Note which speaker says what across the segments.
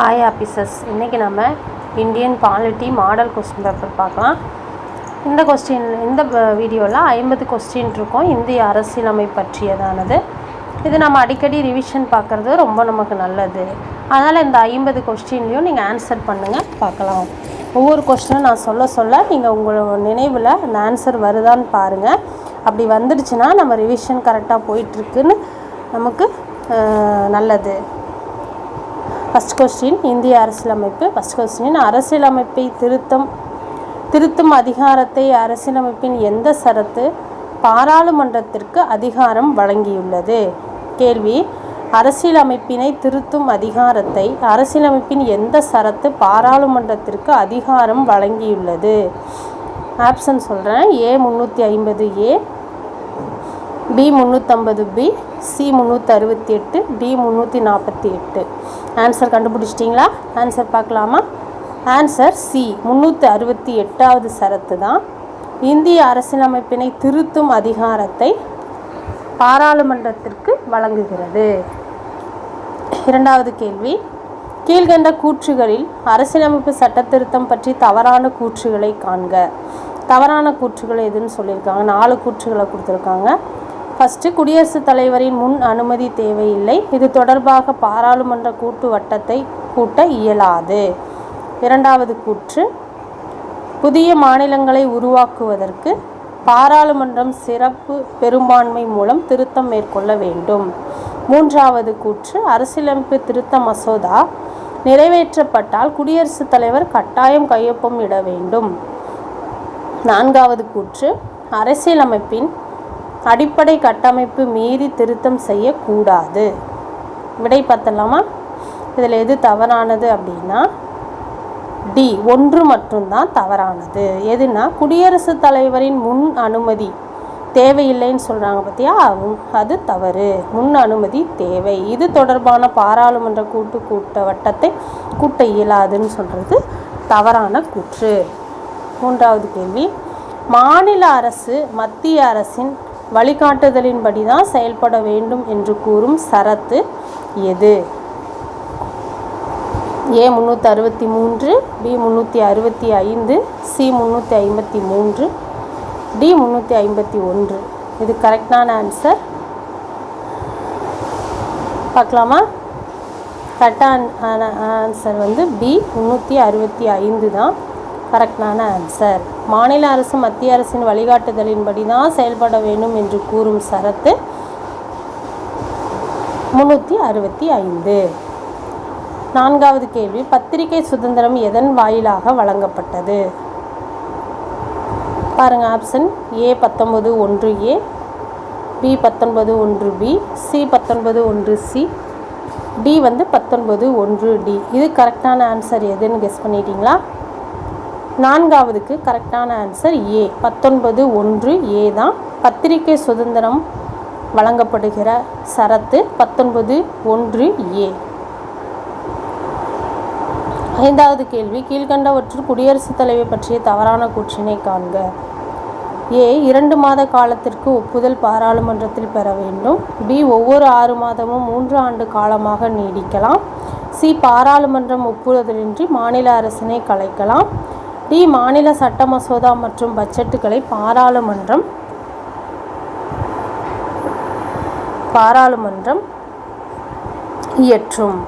Speaker 1: Hi officers இன்றைக்கி நம்ம Indian polity model question paper பார்க்கலாம். இந்த கொஸ்டின் இந்த வீடியோவில் ஐம்பது கொஸ்டின் இருக்கும். இந்திய அரசியலமை பற்றியதானது. இது நம்ம அடிக்கடி ரிவிஷன் பார்க்குறது ரொம்ப நமக்கு நல்லது. அதனால் இந்த ஐம்பது கொஸ்டின்லையும் நீங்கள் ஆன்சர் பண்ணுங்கள் பார்க்கலாம். ஒவ்வொரு கொஸ்டினும் நான் சொல்ல சொல்ல நீங்கள் உங்களோட நினைவில் அந்த ஆன்சர் வருதான்னு பாருங்கள் அப்படி வந்துடுச்சுன்னா நம்ம ரிவிஷன் கரெக்டாக போயிட்டுருக்குன்னு நமக்கு நல்லது. ஃபஸ்ட் கொஸ்டின் இந்திய அரசியலமைப்பு. ஃபஸ்ட் கொஸ்டின் அரசியலமைப்பை திருத்தம் திருத்தும் அதிகாரத்தை அரசியலமைப்பின் எந்த சரத்து? பாராளுமன்றத்திற்கு அதிகாரம் வழங்கியுள்ளது. கேள்வி அரசியலமைப்பினை திருத்தும் அதிகாரத்தை அரசியலமைப்பின் எந்த சரத்து? பாராளுமன்றத்திற்கு அதிகாரம் வழங்கியுள்ளது. ஆப்ஷன் சொல்கிறேன் ஏ முந்நூற்றி ஐம்பது ஏ பி முந்நூற்றம்பது பி சி முந்நூற்றி அறுபத்தி எட்டு டி முந்நூற்றி நாற்பத்தி எட்டு. ஆன்சர் கண்டுபிடிச்சிட்டிங்களா? ஆன்சர் பார்க்கலாமா? ஆன்சர் சி முந்நூற்றி அறுபத்தி எட்டாவது சரத்து தான். இந்திய அரசியலமைப்பினை திருத்தும் அதிகாரத்தை பாராளுமன்றத்திற்கு வழங்குகிறது. இரண்டாவது கேள்வி. கீழ்கண்ட கூற்றுகளில் அரசியலமைப்பு சட்ட திருத்தம் பற்றி தவறான கூற்றுகளை காண்க. தவறான கூற்றுகள் எதுன்னு சொல்லியிருக்காங்க. நாலு கூற்றுகளை கொடுத்துருக்காங்க. ஃபஸ்ட்டு குடியரசுத் தலைவரின் முன் அனுமதி தேவையில்லை. இது தொடர்பாக பாராளுமன்ற கூட்டு வட்டத்தை கூட்ட இயலாது. இரண்டாவது கூற்று புதிய மாநிலங்களை உருவாக்குவதற்கு பாராளுமன்றம் சிறப்பு பெரும்பான்மை மூலம் திருத்தம் மேற்கொள்ள வேண்டும். மூன்றாவது கூற்று அரசியலமைப்பு திருத்த மசோதா நிறைவேற்றப்பட்டால் குடியரசுத் தலைவர் கட்டாயம் கையொப்பம் இட வேண்டும். நான்காவது கூற்று அரசியலமைப்பின் அடிப்படை கட்டமைப்பு மீறி திருத்தம் செய்யக்கூடாது. விடை பார்த்தலாமா இதில் எது தவறானது அப்படின்னா டி ஒன்று மட்டும்தான் தவறானது. எதுனா குடியரசுத் தலைவரின் முன் அனுமதி தேவையில்லைன்னு சொல்கிறாங்க பார்த்தியா உம், அது தவறு. முன் அனுமதி தேவை. இது தொடர்பான பாராளுமன்ற கூட்டு கூட்ட வட்டத்தை கூட்ட இயலாதுன்னு சொல்கிறது தவறான கூற்று. மூன்றாவது கேள்வி மாநில அரசு மத்திய அரசின் வழிகாட்டுதலின்படி தான் செயல்பட வேண்டும் என்று கூறும் சரத்து எது? ஏ முந்நூற்றி அறுபத்தி மூன்று பி முந்நூற்றி அறுபத்தி ஐந்து சி முந்நூற்றி ஐம்பத்தி மூன்று டி முந்நூற்றி ஐம்பத்தி ஒன்று இது கரெக்டான ஆன்சர் பார்க்கலாமா? கரெக்டான ஆன்சர் வந்து பி முந்நூற்றி அறுபத்தி ஐந்து தான். கரெக்டான ஆன்சர் மாநில அரசு மத்திய அரசின் வழிகாட்டுதலின்படி தான் செயல்பட வேண்டும் என்று கூறும் சரத்து முன்னூற்றி அறுபத்தி ஐந்து. நான்காவது கேள்வி பத்திரிகை சுதந்திரம் எதன் வாயிலாக வழங்கப்பட்டது? பாருங்க ஆப்ஷன் ஏ பத்தொன்பது ஒன்று ஏ பி பத்தொன்பது ஒன்று பி சி பத்தொன்பது ஒன்று சி டி வந்து பத்தொன்பது ஒன்று டி இது கரெக்டான ஆன்சர் எதுன்னு கெஸ் பண்ணிட்டீங்களா? நான்காவதுக்கு கரெக்டான ஆன்சர் ஏ பத்தொன்பது ஒன்று ஏ தான். பத்திரிகை சுதந்திரம் வழங்கப்படுகிற சரத்து பத்தொன்பது ஒன்று ஏ ஐந்தாவது கேள்வி. கீழ்கண்டவற்றில் குடியரசுத் தலைவர் பற்றிய தவறான கூற்றினை காண்க. ஏ இரண்டு மாத காலத்திற்கு ஒப்புதல் பாராளுமன்றத்தில் பெற வேண்டும். பி ஒவ்வொரு ஆறு மாதமும் மூன்று ஆண்டு காலமாக நீடிக்கலாம். சி பாராளுமன்றம் ஒப்புதலின்றி மாநில அரசினை கலைக்கலாம். டி மாநில சட்ட மசோதா மற்றும் பட்ஜெட்டுகளை பாராளுமன்றம் பாராளுமன்றம் இயற்றும்.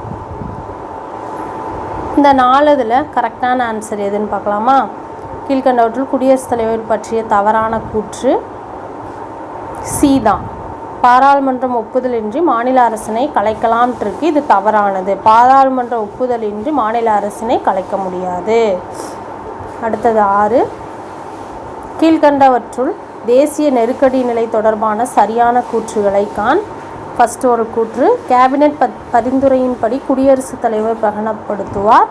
Speaker 1: இந்த நாளதில் கரெக்டான ஆன்சர் எதுன்னு பார்க்கலாமா? கீழ்கண்டவற்றில் குடியரசுத் தலைவர் பற்றிய தவறான கூற்று சி தான். பாராளுமன்றம் ஒப்புதலின்றி மாநில அரசினை கலைக்கலாம்னு இருக்கு இது தவறானது. பாராளுமன்ற ஒப்புதலின்றி மாநில அரசினை கலைக்க முடியாது. அடுத்தது ஆறு. கீழ்கண்டவற்றுள் தேசிய நெருக்கடி நிலை தொடர்பான சரியான கூற்றுகளை காண். ஃபஸ்ட் ஒரு கூற்று. கேபினெட் பத் பரிந்துரையின்படி குடியரசுத் தலைவர் பிரகடனப்படுத்துவார்.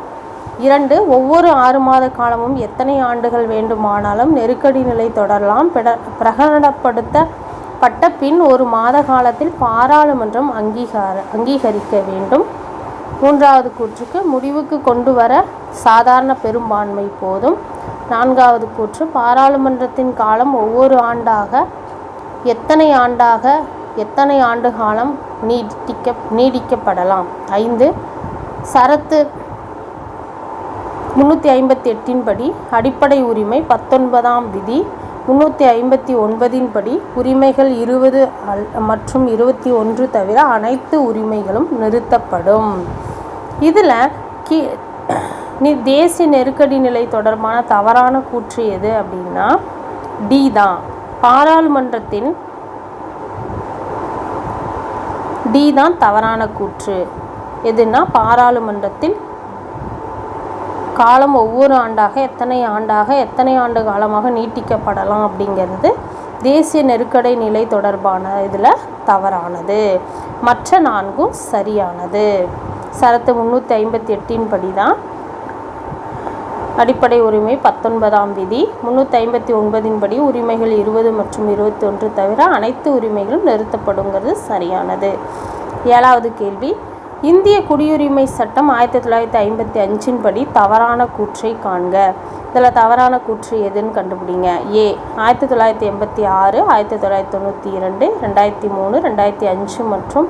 Speaker 1: இரண்டு ஒவ்வொரு ஆறு மாத காலமும் எத்தனை ஆண்டுகள் வேண்டுமானாலும் நெருக்கடி நிலை தொடரலாம். பிட பிரகடனப்படுத்தப்பட்ட பின் ஒரு மாத காலத்தில் பாராளுமன்றம் அங்கீகார அங்கீகரிக்க வேண்டும். மூன்றாவது கூற்றுக்கு முடிவுக்கு கொண்டு வர சாதாரண பெரும்பான்மை போதும். நான்காவது கூற்று பாராளுமன்றத்தின் காலம் ஒவ்வொரு ஆண்டாக எத்தனை ஆண்டாக எத்தனை ஆண்டு காலம் நீடிக்க நீடிக்கப்படலாம்? ஐந்து. சரத்து முந்நூற்றி ஐம்பத்தி எட்டின் படி அடிப்படை உரிமை பத்தொன்பதாம் விதி முந்நூற்றி ஐம்பத்தி ஒன்பதின் படி உரிமைகள் இருபது அல் மற்றும் இருபத்தி ஒன்று தவிர அனைத்து உரிமைகளும் நிறுத்தப்படும். இதில் கி நீ தேசிய நெருக்கடி நிலை தொடர்பான தவறான கூற்று எது அப்படின்னா டி தான் பாராளுமன்றத்தின் டி தான் தவறான கூற்று. எதுனா பாராளுமன்றத்தில் காலம் ஒவ்வொரு ஆண்டாக எத்தனை ஆண்டாக எத்தனை ஆண்டு காலமாக நீட்டிக்கப்படலாம் அப்படிங்கிறது தேசிய நெருக்கடை நிலை தொடர்பான இதில் தவறானது. மற்ற நான்கும் சரியானது. சரத்து முந்நூற்றி ஐம்பத்தி எட்டின் படி தான் அடிப்படை உரிமை பத்தொன்பதாம் விதி. முந்நூற்றி ஐம்பத்தி ஒன்பதின் படி உரிமைகள் இருபது மற்றும் இருபத்தி ஒன்று தவிர அனைத்து உரிமைகளும் நிறுத்தப்படுங்கிறது சரியானது. ஏழாவது கேள்வி. இந்திய குடியுரிமை சட்டம் ஆயிரத்தி தொள்ளாயிரத்தி ஐம்பத்தி அஞ்சின் படி தவறான கூற்றை காண்க. இதில் தவறான கூற்று எதுன்னு கண்டுபிடிங்க. ஏ ஆயிரத்தி தொள்ளாயிரத்தி எண்பத்தி ஆறு ஆயிரத்தி தொள்ளாயிரத்தி தொண்ணூற்றி இரண்டு ரெண்டாயிரத்தி மூணு ரெண்டாயிரத்தி அஞ்சு மற்றும்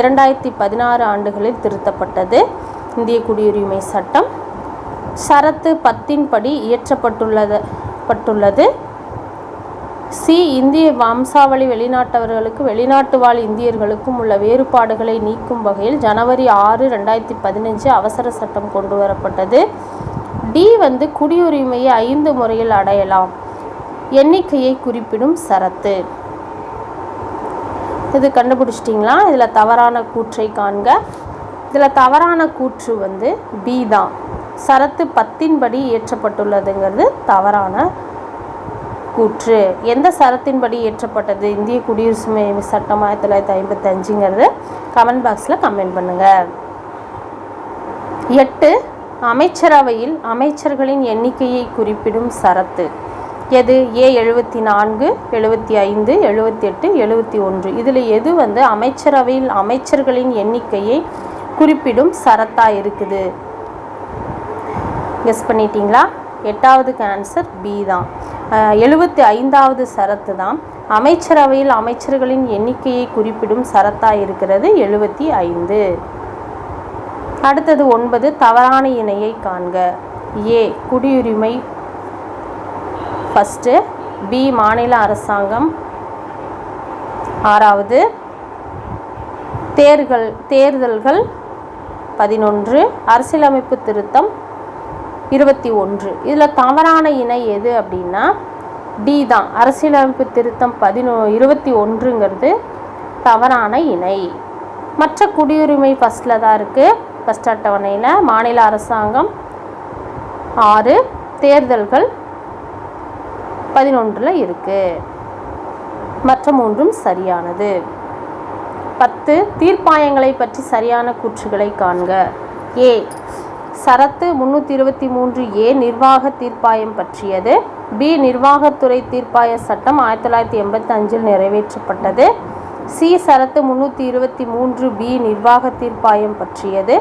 Speaker 1: இரண்டாயிரத்தி பதினாறு ஆண்டுகளில் திருத்தப்பட்டது. இந்திய குடியுரிமை சட்டம் சரத்து பத்தின் படி இயற்றப்பட்டுள்ளது பட்டுள்ளது. சி. இந்திய வம்சாவளி வெளிநாட்டவர்களுக்கு வெளிநாட்டு வாழ் இந்தியர்களுக்கும் உள்ள வேறுபாடுகளை நீக்கும் வகையில் ஜனவரி ஆறு ரெண்டாயிரத்தி பதினஞ்சு அவசர சட்டம் கொண்டு வரப்பட்டது. டி. வந்து குடியுரிமையை ஐந்து முறையில் அடையலாம். எண்ணிக்கையை குறிப்பிடும் சரத்து. இது கண்டுபிடிச்சிட்டிங்களா? இதில் தவறான கூற்றை காண்க. இதில் தவறான கூற்று வந்து பி தான். சரத்து பத்தின்படி இயற்றப்பட்டுள்ளதுங்கிறது தவறான கூற்று. எந்த சரத்தின்படி இயற்றப்பட்டது? இந்திய குடியுரிமை சட்டம் ஆயிரத்தி தொள்ளாயிரத்தி ஐம்பத்தஞ்சுங்கிறது கமெண்ட் பாக்ஸில் கமெண்ட் பண்ணுங்கள் எட்டு அமைச்சரவையில் அமைச்சர்களின் எண்ணிக்கையை குறிப்பிடும் சரத்து. எது? ஏ எழுபத்தி நான்கு எழுபத்தி ஐந்து எழுபத்தி எட்டு எழுபத்தி ஒன்று. இதில் எது வந்து அமைச்சரவையில் அமைச்சர்களின் எண்ணிக்கையை குறிப்பிடும் சரத்தாக இருக்குது? கெஸ் பண்ணிட்டீங்களா? எட்டாவதுக்கு ஆன்சர் பி தான். எழுபத்தி ஐந்தாவது சரத்து தான். அமைச்சரவையில் அமைச்சர்களின் எண்ணிக்கையை குறிப்பிடும் சரத்தாக இருக்கிறது எழுபத்தி ஐந்து அடுத்தது ஒன்பது தவறான இணையை காண்க. ஏ குடியுரிமை. ஃபஸ்ட்டு பி மாநில அரசாங்கம். ஆறாவது தேர்கள் தேர்தல்கள். பதினொன்று அரசியலமைப்பு திருத்தம். இருபத்தி ஒன்று. இதில் தவறான இணை எது அப்படின்னா டி தான். அரசியலமைப்பு திருத்தம் பதினோ இருபத்தி ஒன்றுங்கிறது தவறான இணை. மற்ற குடியுரிமை ஃபஸ்ட்டில் தான் இருக்குது ஃபஸ்ட் அட்டவணையில் மாநில அரசாங்கம் ஆறு தேர்தல்கள் பதினொன்றில் இருக்குது மற்ற மூன்றும் சரியானது. பத்து தீர்ப்பாயங்களை பற்றி சரியான கூற்றுகளை காண்க. ஏ சரத்து முன்னூற்றி இருபத்தி மூன்று ஏ நிர்வாக தீர்ப்பாயம் பற்றியது. பி நிர்வாகத்துறை தீர்ப்பாய சட்டம் ஆயிரத்தி தொள்ளாயிரத்தி எண்பத்தி அஞ்சில் நிறைவேற்றப்பட்டது. சி சரத்து முந்நூற்றி இருபத்தி மூன்று பி நிர்வாக தீர்ப்பாயம் பற்றியது.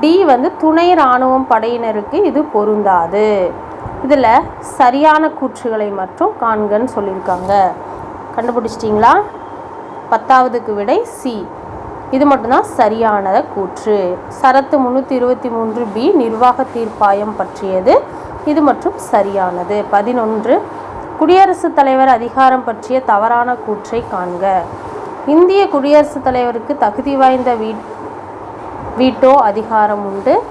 Speaker 1: டி வந்து துணை இராணுவம் படையினருக்கு இது பொருந்தாது. இதில் சரியான கூற்றுகளை மட்டும் காண்கன்னு சொல்லியிருக்காங்க. கண்டுபிடிச்சிட்டிங்களா? பத்தாவதுக்கு விடை சி. இது மட்டும்தான் சரியான கூற்று. சரத்து முந்நூற்றி இருபத்தி மூன்று பி நிர்வாக தீர்ப்பாயம் பற்றியது. இது மற்றும் சரியானது. பதினொன்று குடியரசுத் தலைவர் அதிகாரம் பற்றிய தவறான கூற்றை காண்க. இந்திய குடியரசுத் தலைவருக்கு தகுதி வாய்ந்த வீ வீட்டோ அதிகாரம் உண்டு.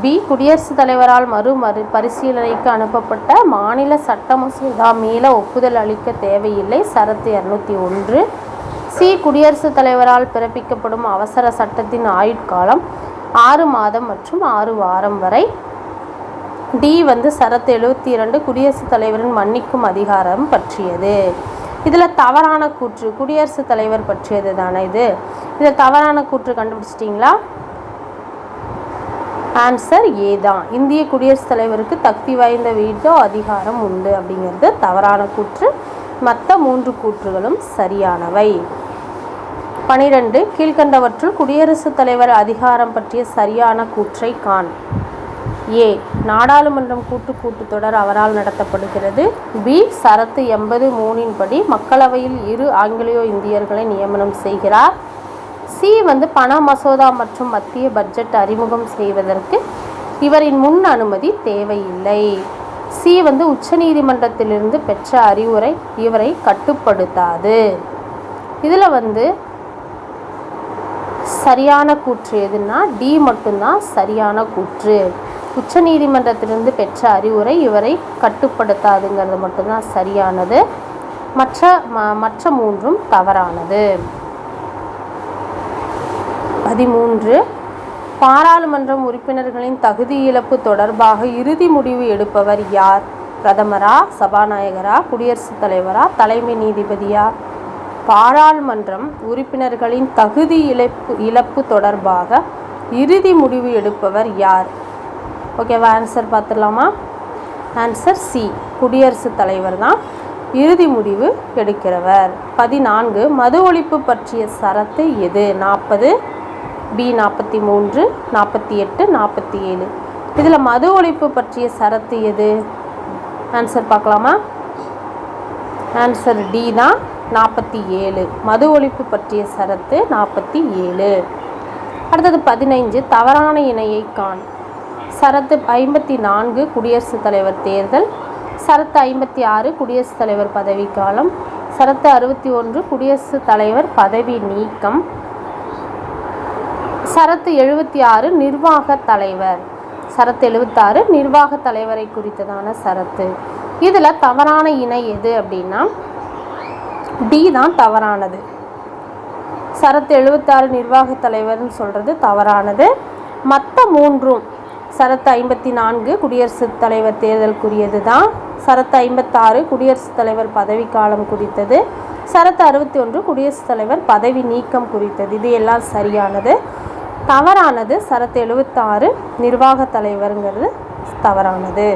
Speaker 1: பி குடியரசுத் தலைவரால் மறு மறு பரிசீலனைக்கு அனுப்பப்பட்ட மாநில சட்ட மசோதா மீள ஒப்புதல் அளிக்க தேவையில்லை. சரத்து இரநூத்தி ஒன்று. சி. குடியரசுத் தலைவரால் பிறப்பிக்கப்படும் அவசர சட்டத்தின் ஆயுட்காலம் ஆறு மாதம் மற்றும் ஆறு வாரம் வரை. டி. வந்து சரத்து எழுபத்தி இரண்டு குடியரசுத் தலைவரின் மன்னிக்கும் அதிகாரம் பற்றியது. இதில் தவறான கூற்று குடியரசுத் தலைவர் பற்றியது தானே இது? இதில் தவறான கூற்று கண்டுபிடிச்சிட்டிங்களா? ஆன்சர் ஏ தான். இந்திய குடியரசுத் தலைவருக்கு தகுதி வாய்ந்த வீட்டோ அதிகாரம் உண்டு அப்படிங்கிறது தவறான கூற்று. மற்ற மூன்று கூற்றுகளும் சரியானவை. பனிரெண்டு கீழ்கண்டவற்றுள் குடியரசுத் தலைவர் அதிகாரம் பற்றிய சரியான கூற்றை காண். ஏ நாடாளுமன்றம் கூட்டு கூட்டத்தொடர் அவரால் நடத்தப்படுகிறது. பி சரத்து எண்பது மூணின் படி மக்களவையில் இரு ஆங்கிலேயோ இந்தியர்களை நியமனம் செய்கிறார். சி வந்து பண மசோதா மற்றும் மத்திய பட்ஜெட் அறிமுகம் செய்வதற்கு இவரின் முன் அனுமதி தேவையில்லை. சி வந்து உச்சநீதிமன்றத்திலிருந்து பெற்ற அறிவுரை இவரை கட்டுப்படுத்தாது. இதில் வந்து சரியான கூற்று எதுன்னா டி மட்டும்தான் சரியான கூற்று. உச்சநீதிமன்றத்திலிருந்து பெற்ற அறிவுரை இவரை கட்டுப்படுத்தாதுங்கிறது மட்டும்தான் சரியானது. மற்ற ம- மற்ற மூன்றும் தவறானது. பதிமூன்று பாராளுமன்றம் உறுப்பினர்களின் தகுதி இழப்பு தொடர்பாக இறுதி முடிவு எடுப்பவர் யார்? பிரதமரா சபாநாயகரா குடியரசுத் தலைவரா தலைமை நீதிபதியா? பாராளுமன்றம் உறுப்பினர்களின் தகுதி இழப்பு இழப்பு தொடர்பாக இறுதி முடிவு எடுப்பவர் யார்? ஓகேவா ஆன்சர் பார்த்துடலாமா? ஆன்சர் சி குடியரசுத் தலைவர் தான் இறுதி முடிவு எடுக்கிறவர். பதினான்கு மது ஒழிப்பு பற்றிய சரத்து எது? நாற்பது பி நாற்பத்தி மூன்று நாற்பத்தி எட்டு நாற்பத்தி ஏழு. இதில் மது ஒழிப்பு பற்றிய சரத்து எது? ஆன்சர் பார்க்கலாமா? ஆன்சர் டி தான். நாற்பத்தி ஏழு. மது ஒழிப்பு பற்றிய சரத்து நாற்பத்தி ஏழு. அடுத்தது பதினைஞ்சு. தவறான இணையை காண். சரத்து ஐம்பத்தி நான்கு குடியரசுத் தலைவர் தேர்தல். சரத்து ஐம்பத்தி ஆறு குடியரசுத் தலைவர் பதவிக்காலம் சரத்து அறுபத்தி ஒன்று குடியரசுத் தலைவர் பதவி நீக்கம். சரத்து எழுபத்தி ஆறு நிர்வாக தலைவர். சரத்து எழுபத்தாறு நிர்வாக தலைவரை குறித்ததான சரத்து. இதில் தவறான இணை எது அப்படின்னா டி தான் தவறானது. சரத்து எழுபத்தாறு நிர்வாக தலைவர்னு சொல்கிறது தவறானது. மற்ற மூன்றும் சரத்து ஐம்பத்தி நான்கு குடியரசுத் தலைவர் தேர்தலுக்குரியது தான். சரத்து ஐம்பத்தாறு குடியரசுத் தலைவர் பதவிக்காலம் குறித்தது. சரத்து அறுபத்தி ஒன்று குடியரசுத் தலைவர் பதவி நீக்கம் குறித்தது. இது எல்லாம் சரியானது. தவறானது சரத்து எழுபத்தாறு நிர்வாக தலைவருங்கிறது தவறானது.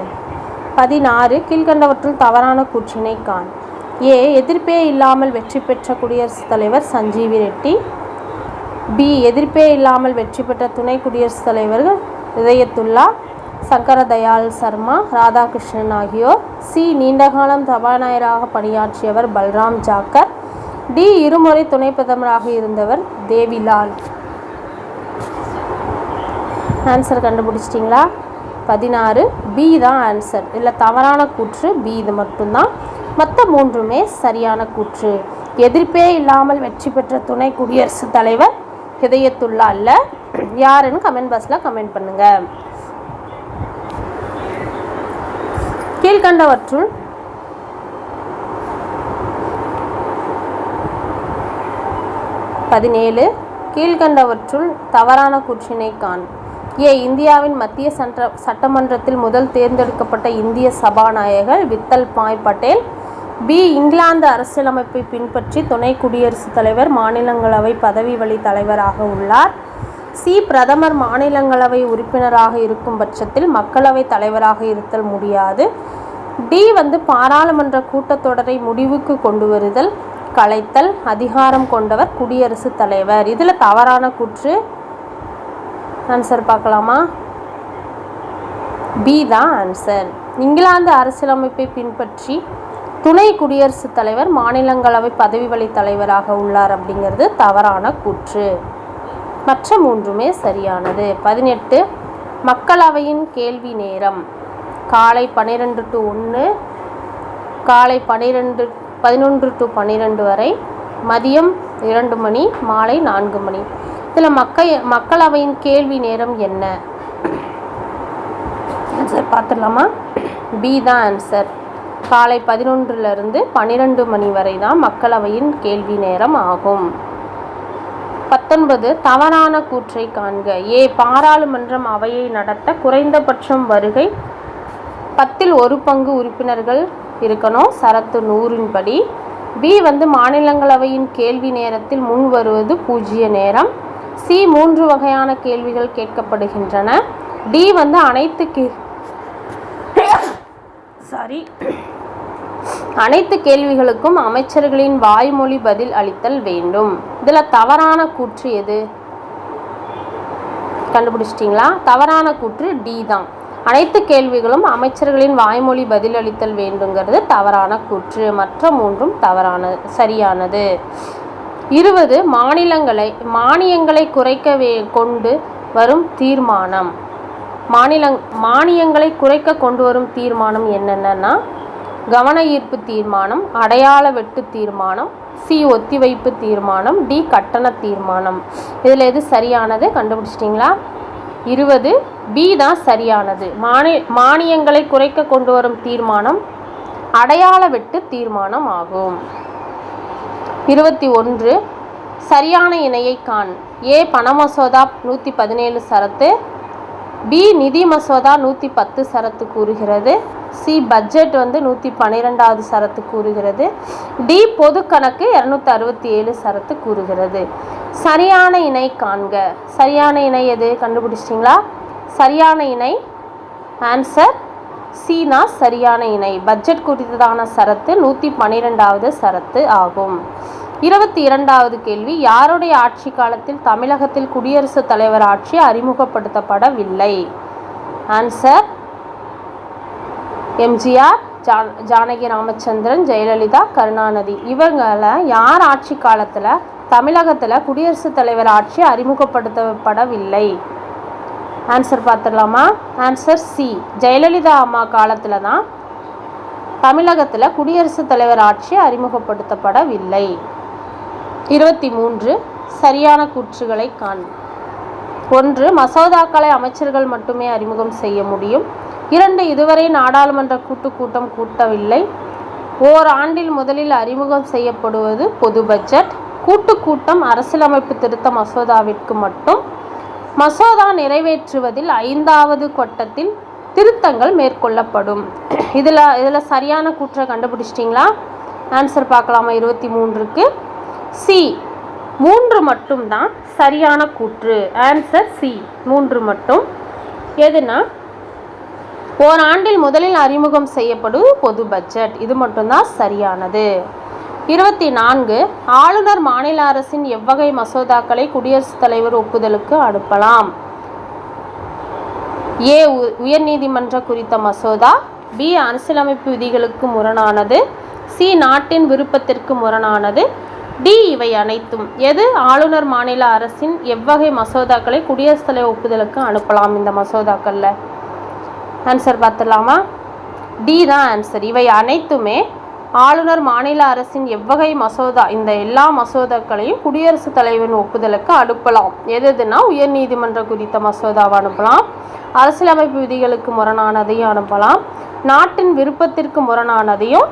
Speaker 1: பதினாறு கீழ்கண்டவற்றுள் தவறான கூற்றினை காண். ஏ எதிர்ப்பே இல்லாமல் வெற்றி பெற்ற குடியரசுத் தலைவர் சஞ்சீவி ரெட்டி. பி எதிர்ப்பே இல்லாமல் வெற்றி பெற்ற துணை குடியரசுத் தலைவர்கள் இதயத்துல்லா சங்கரதயாள் சர்மா ராதாகிருஷ்ணன் ஆகியோர். சி நீண்டகாலம் சபாநாயகராக பணியாற்றியவர் பல்ராம் ஜாக்கர். டி இருமுறை துணை பிரதமராக இருந்தவர் தேவிலால். ஆன்சர் கண்டுபிடிச்சிட்டிங்களா? பதினாறு பி தான் ஆன்சர் இதில் தவறான கூற்று பி இது மட்டும்தான். மற்ற மூன்றுமே சரியான கூற்று. எதிர்ப்பே இல்லாமல் வெற்றி பெற்ற துணை குடியரசுத் தலைவர் ஹிதயத்துல்லா அல்ல. யாருன்னு கமெண்ட் பாக்ஸில் கமெண்ட் பண்ணுங்க. கீழ்கண்டவற்றுள் பதினேழு கீழ்கண்டவற்றுள் தவறான கூற்றினை காண். ஏ இந்தியாவின் மத்திய சட்ட சட்டமன்றத்தில் முதல் தேர்ந்தெடுக்கப்பட்ட இந்திய சபாநாயகர் வித்தல் பாய் பட்டேல் பி இங்கிலாந்து அரசியலமைப்பை பின்பற்றி துணை குடியரசுத் தலைவர் மாநிலங்களவை பதவி வழி தலைவராக உள்ளார். சி பிரதமர் மாநிலங்களவை உறுப்பினராக இருக்கும் பட்சத்தில் மக்களவை தலைவராக இருத்தல் முடியாது. டி வந்து பாராளுமன்ற கூட்டத்தொடரை முடிவுக்கு கொண்டு வருதல் கலைத்தல் அதிகாரம் கொண்டவர் குடியரசுத் தலைவர். இதில் தவறான கூற்று ஆன்சர் பார்க்கலாமா? பி தான் ஆன்சர் இங்கிலாந்து அரசியலமைப்பை பின்பற்றி துணை குடியரசுத் தலைவர் மாநிலங்களவை பதவி வழி தலைவராக உள்ளார் அப்படிங்கிறது தவறான கூற்று. மற்ற மூன்றுமே சரியானது. பதினெட்டு மக்களவையின் கேள்வி நேரம். காலை பன்னிரெண்டு டு ஒன்று காலை பன்னிரெண்டு பதினொன்று டு பன்னிரெண்டு வரை மதியம் இரண்டு மணி மாலை நான்கு மணி. இதில் மக்கள் மக்களவையின் கேள்வி நேரம் என்ன? ஆன்சர் பார்த்துடலாமா? பி தான் ஆன்சர் காலை பதினொன்றுலேருந்து பன்னிரெண்டு மணி வரை தான் மக்களவையின் கேள்வி நேரம் ஆகும். பத்தொன்பது தவறான கூற்றை காண்க. ஏ பாராளுமன்றம் அவையை நடத்த குறைந்தபட்சம் வருகை பத்தில் ஒரு பங்கு உறுப்பினர்கள் இருக்கணும் சரத்து நூறின்படி பி வந்து மாநிலங்களவையின் கேள்வி நேரத்தில் முன் வருவது பூஜ்ஜிய நேரம். சி மூன்று வகையான கேள்விகள் கேட்கப்படுகின்றன. டி வந்து அனைத்து கே சாரி அனைத்து கேள்விகளுக்கும் அமைச்சர்களின் வாய்மொழி பதில் அளித்தல் வேண்டும். இதில் தவறான கூற்று எது? கண்டுபிடிச்சிட்டிங்களா? தவறான கூற்று டி தான். அனைத்து கேள்விகளும் அமைச்சர்களின் வாய்மொழி பதிலளித்தல் வேண்டுங்கிறது தவறான கூற்று. மற்ற மூன்றும் தவறான சரியானது. இருபது மாநிலங்களை மானியங்களை குறைக்க வே கொண்டு வரும் தீர்மானம். மாநிலங் மானியங்களை குறைக்க கொண்டு வரும் தீர்மானம் என்னென்னா கவன ஈர்ப்பு தீர்மானம் அடையாள வெட்டு தீர்மானம் சி ஒத்திவைப்பு தீர்மானம் டி கட்டண தீர்மானம். இதில் எது சரியானது கண்டுபிடிச்சிட்டிங்களா? இருபது பி தான் சரியானது. மானி மானியங்களை குறைக்க கொண்டு வரும் தீர்மானம் அடையாள வெட்டு தீர்மானம் ஆகும். இருபத்தி ஒன்று சரியான இணையை காண். ஏ பண மசோதா நூற்றி பதினேழு சரத்து. பி நிதி மசோதா நூற்றி பத்து சரத்து கூறுகிறது. சி பட்ஜெட் வந்து நூற்றி பன்னிரெண்டாவது சரத்து கூறுகிறது. டி பொது கணக்கு இரநூத்தி அறுபத்தி ஏழு சரத்து கூறுகிறது. சரியான இணை காண்க. சரியான இணை எது? கண்டுபிடிச்சிட்டிங்களா? சரியான இணை ஆன்சர் சீனா சரியான இணை. பட்ஜெட் குறித்ததான சரத்து நூற்றி பன்னிரெண்டாவது சரத்து ஆகும். இருபத்தி இரண்டாவது கேள்வி யாருடைய ஆட்சி காலத்தில் தமிழகத்தில் குடியரசுத் தலைவர் ஆட்சி அறிமுகப்படுத்தப்படவில்லை? ஆன்சர் எம்ஜிஆர் ஜான் ஜானகி ராமச்சந்திரன் ஜெயலலிதா கருணாநிதி. இவங்களை யார் ஆட்சி காலத்தில் தமிழகத்தில் குடியரசுத் தலைவர் ஆட்சி அறிமுகப்படுத்தப்படவில்லை? ஆன்சர் பார்த்துடலாமா? ஆன்சர் சி ஜெயலலிதா அம்மா காலத்தில் தான் தமிழகத்தில் குடியரசுத் தலைவர் ஆட்சி அறிமுகப்படுத்தப்படவில்லை. இருபத்தி மூன்று சரியான கூற்றுகளை காண். ஒன்று மசோதாக்களை அமைச்சர்கள் மட்டுமே அறிமுகம் செய்ய முடியும். இரண்டு இதுவரை நாடாளுமன்ற கூட்டு கூட்டம் கூட்டவில்லை. ஓர் ஆண்டில் முதலில் அறிமுகம் செய்யப்படுவது பொது பட்ஜெட். கூட்டு கூட்டம் அரசியலமைப்பு திருத்த மசோதாவிற்கு மட்டும் மசோதா நிறைவேற்றுவதில் ஐந்தாவது கொட்டத்தில் திருத்தங்கள் மேற்கொள்ளப்படும். இதில் இதில் சரியான கூற்றை கண்டுபிடிச்சிட்டிங்களா? ஆன்சர் பார்க்கலாமா? இருபத்தி மூன்றுக்கு. சி மூன்று மட்டும்தான் சரியான கூற்று. ஆன்சர் சி மூன்று மட்டும். எதுனா? ஓராண்டில் முதலில் அறிமுகம் செய்யப்படும் பொது பட்ஜெட் இது மட்டும்தான் சரியானது. இருபத்தி நான்கு ஆளுநர் மாநில அரசின் எவ்வகை மசோதாக்களை குடியரசுத் தலைவர் ஒப்புதலுக்கு அனுப்பலாம்? ஏ உயர்நீதிமன்ற குறித்த மசோதா. பி அரசியலமைப்பு விதிகளுக்கு முரணானது. சி நாட்டின் விருப்பத்திற்கு முரணானது. டி இவை அனைத்தும். எது ஆளுநர் மாநில அரசின் எவ்வகை மசோதாக்களை குடியரசுத் தலைவர் ஒப்புதலுக்கு அனுப்பலாம் இந்த மசோதாக்களில்? ஆன்சர் பார்த்துடலாமா? டி தான் ஆன்சர் இவை அனைத்துமே ஆளுநர் மாநில அரசின் எவ்வகை மசோதா? இந்த எல்லா மசோதாக்களையும் குடியரசுத் தலைவரின் ஒப்புதலுக்கு அனுப்பலாம். எது எதுனா உயர்நீதிமன்றம் குறித்த மசோதாவை அனுப்பலாம். அரசியலமைப்பு விதிகளுக்கு முரணானதையும் அனுப்பலாம். நாட்டின் விருப்பத்திற்கு முரணானதையும்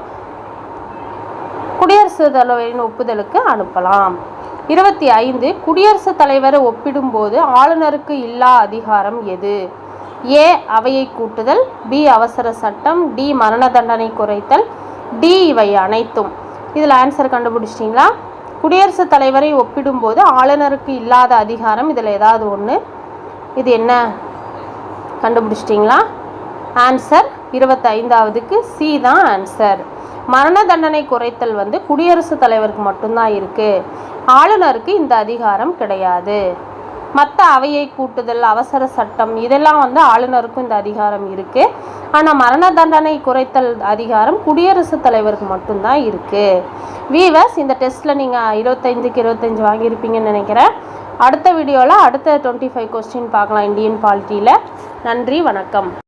Speaker 1: குடியரசுத் தலைவரின் ஒப்புதலுக்கு அனுப்பலாம். இருபத்தி ஐந்து குடியரசுத் தலைவரை ஒப்பிடும்போது ஆளுநருக்கு இல்லா அதிகாரம் எது? ஏ அவையை கூட்டுதல். பி அவசர சட்டம். டி மரண தண்டனை குறைத்தல். டி இவை அனைத்தும். இதில் ஆன்சர் கண்டுபிடிச்சிட்டிங்களா? குடியரசுத் தலைவரை ஒப்பிடும்போது ஆளுநருக்கு இல்லாத அதிகாரம் இதில் ஏதாவது ஒன்று இது என்ன? கண்டுபிடிச்சிட்டிங்களா? ஆன்சர் இருபத்தைந்தாவதுக்கு சி தான் ஆன்சர் மரண தண்டனை குறைத்தல் வந்து குடியரசுத் தலைவருக்கு மட்டும்தான் இருக்குது ஆளுநருக்கு இந்த அதிகாரம் கிடையாது. மற்ற அவையை கூட்டுதல் அவசர சட்டம் இதெல்லாம் வந்து ஆளுநருக்கும் இந்த அதிகாரம் இருக்குது ஆனால் மரண தண்டனை குறைத்தல் அதிகாரம் குடியரசுத் தலைவருக்கு மட்டும்தான் இருக்குது வீவர்ஸ் இந்த டெஸ்ட்டில் நீங்கள் இருபத்தஞ்சுக்கு இருபத்தஞ்சி வாங்கியிருப்பீங்கன்னு நினைக்கிறேன். அடுத்த வீடியோவில் அடுத்த டுவெண்ட்டி ஃபைவ் கொஸ்டின் பார்க்கலாம் இந்தியன் பாலிட்டியில். நன்றி வணக்கம்.